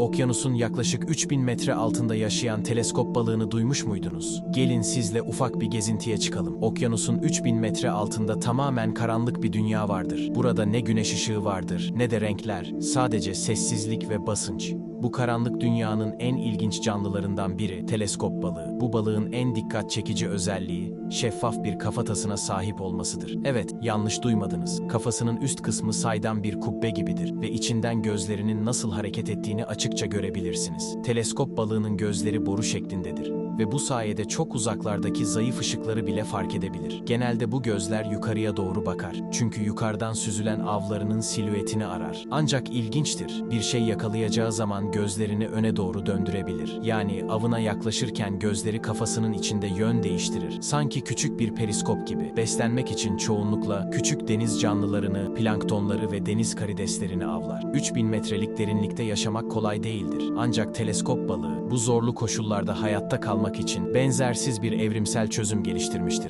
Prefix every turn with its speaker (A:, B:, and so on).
A: Okyanusun yaklaşık 3000 metre altında yaşayan teleskop balığını duymuş muydunuz? Gelin sizle ufak bir gezintiye çıkalım. Okyanusun 3000 metre altında tamamen karanlık bir dünya vardır. Burada ne güneş ışığı vardır, ne de renkler. Sadece sessizlik ve basınç. Bu karanlık dünyanın en ilginç canlılarından biri teleskop balığı. Bu balığın en dikkat çekici özelliği şeffaf bir kafatasına sahip olmasıdır. Evet, yanlış duymadınız. Kafasının üst kısmı saydam bir kubbe gibidir ve içinden gözlerinin nasıl hareket ettiğini açıkça görebilirsiniz. Teleskop balığının gözleri boru şeklindedir ve bu sayede çok uzaklardaki zayıf ışıkları bile fark edebilir. Genelde bu gözler yukarıya doğru bakar. Çünkü yukarıdan süzülen avlarının silüetini arar. Ancak ilginçtir. Bir şey yakalayacağı zaman gözlerini öne doğru döndürebilir. Yani avına yaklaşırken gözleri kafasının içinde yön değiştirir. Sanki küçük bir periskop gibi. Beslenmek için çoğunlukla küçük deniz canlılarını, planktonları ve deniz karideslerini avlar. 3000 metrelik derinlikte yaşamak kolay değildir. Ancak teleskop balığı bu zorlu koşullarda hayatta kalmak için benzersiz bir evrimsel çözüm geliştirmiştir.